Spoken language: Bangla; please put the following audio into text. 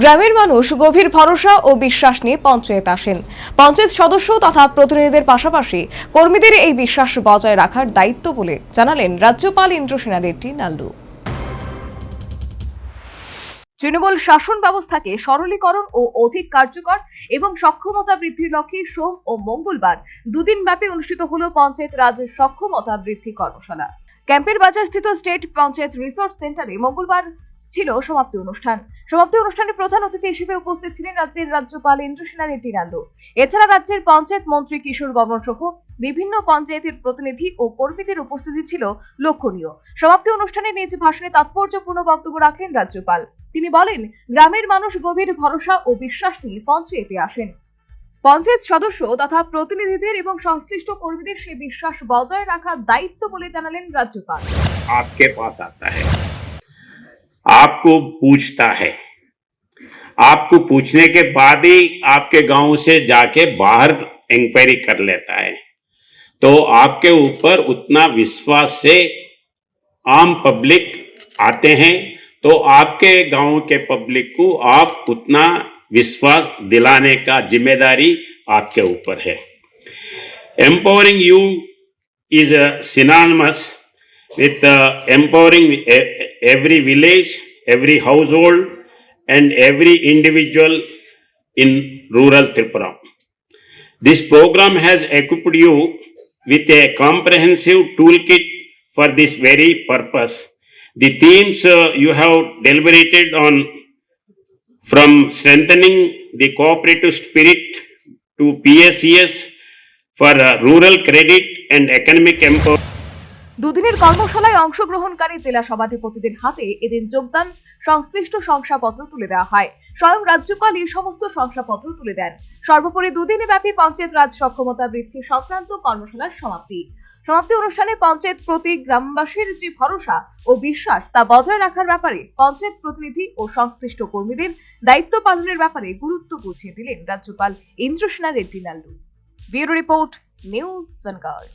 গ্রামের মানুষ গভীর ভরসা ও বিশ্বাস নিয়ে পঞ্চায়েত আসেন। পঞ্চায়েত সদস্য তথা প্রতিনিধিদের পাশাপাশি কর্মীদের এই বিশ্বাস বজায় রাখার দায়িত্ব বলে জানালেন রাজ্যপাল ইন্দ্রসেনা রেড্ডি নাল্লু তৃণমূল শাসন ব্যবস্থাকে সরলীকরণ ও অধিক কার্যকর এবং সক্ষমতা বৃদ্ধির লক্ষ্যে সোম ও মঙ্গলবার দুদিন ব্যাপী অনুষ্ঠিত হল পঞ্চায়েত রাজ সক্ষমতা বৃদ্ধি কর্মশালা। ক্যাম্পের বাজার স্থিত স্টেট পঞ্চায়েত রিসোর্স সেন্টারে মঙ্গলবার ছিল সমাপ্তি অনুষ্ঠান। সমাপ্তি অনুষ্ঠানে প্রধান অতিথি হিসেবে উপস্থিত ছিলেন রাজ্যের রাজ্যপাল ইন্দ্রসেনা রেড্ডি নান্ডু এছাড়া রাজ্যের পঞ্চায়েত মন্ত্রী কিশোর বর্মন সহ বিভিন্ন পঞ্চায়েতের প্রতিনিধি ও কর্মীদের উপস্থিতি ছিল লক্ষণীয়। সমাপ্তি অনুষ্ঠানে নিজ ভাষণে তাৎপর্যপূর্ণ বক্তব্য রাখলেন রাজ্যপাল। তিনি বলেন, গ্রামের মানুষ গভীর ভরসা ও বিশ্বাস নিয়ে পঞ্চায়েতে আসেন। পঞ্চায়েত সদস্য তথা প্রতিনিধিদের এবং সংশ্লিষ্ট কর্মীদের সেই বিশ্বাস বজায় রাখার দায়িত্ব বলে জানালেন রাজ্যপাল आपके पास आता है आपको पूछता है आपको पूछने के बाद ही आपके गांव से जाके बाहर इंक्वायरी कर लेता है तो आपके ऊपर उतना विश्वास से आम पब्लिक आते हैं तो आपके गांव के पब्लिक को आप उतना विश्वास दिलाने का ज़िम्मेदारी आपके ऊपर है। Empowering you is anonymous with empowering every village every household and every individual in rural Tripura this programme has एक you with a comprehensive tool kit for this very purpose the themes you have have on from strengthening the cooperative spirit to PSCS for uh, rural credit and economic empowerment. দুদিনের কর্মশালায় অংশগ্রহণকারী জেলা সভাধিপতিদের হাতে এদিন যোগদান সংশ্লিষ্ট শংসাপত্র তুলে দেওয়া হয়। স্বয়ং রাজ্যপাল এই সমস্ত শংসাপত্র তুলে দেন। সর্বোপরি দুদিন ব্যাপী পঞ্চায়েত রাজ সক্ষমতা বৃদ্ধি সংক্রান্ত কর্মশালার সমাপ্তি। সমাপ্তি অনুষ্ঠানে পঞ্চায়েত প্রতি গ্রামবাসীর যে ভরসা ও বিশ্বাস তা বজায় রাখার ব্যাপারে পঞ্চায়েত প্রতিনিধি ও সংশ্লিষ্ট কর্মীদের দায়িত্ব পালনের ব্যাপারে গুরুত্ব বুঝিয়ে দিলেন রাজ্যপাল Indrasena Reddy Nallu bureau report, news vanguard